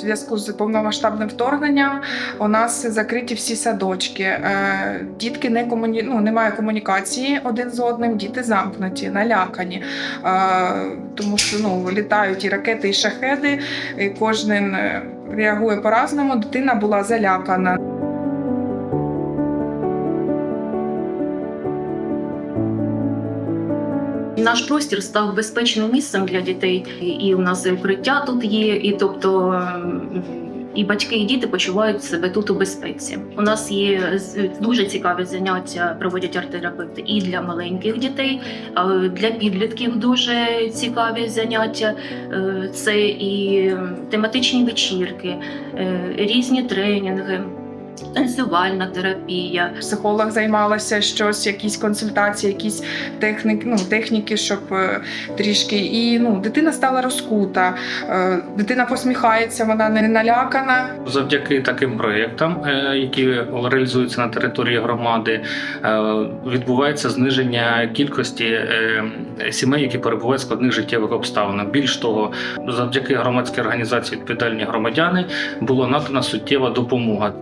В зв'язку з повномасштабним вторгненням у нас закриті всі садочки. Е, Дітки не комуні... ну, немає комунікації один з одним, діти замкнуті, налякані. Е, Тому що ну, літають і ракети, і шахеди, і кожен е, реагує по-разному. Дитина була залякана. Наш простір став безпечним місцем для дітей, і- у нас і укриття тут є, і тобто. І батьки, і діти почувають себе тут у безпеці. У нас є дуже цікаві заняття, проводять арт-терапевти і для маленьких дітей, для підлітків дуже цікаві заняття. Е, Це і тематичні вечірки, е, різні тренінги, танцювальна терапія. Психолог займалася щось, якісь консультації, якісь техніки, ну, техніки, щоб е, трішки. І ну, дитина стала розкута, е, дитина посміхається, вона не налякана. Завдяки таким проєктам, е, які реалізуються на території громади, е, відбувається зниження кількості е, сімей, які перебувають в складних життєвих обставинах. Більш того, завдяки громадській організації відповідальні громадяни було надана суттєва допомога.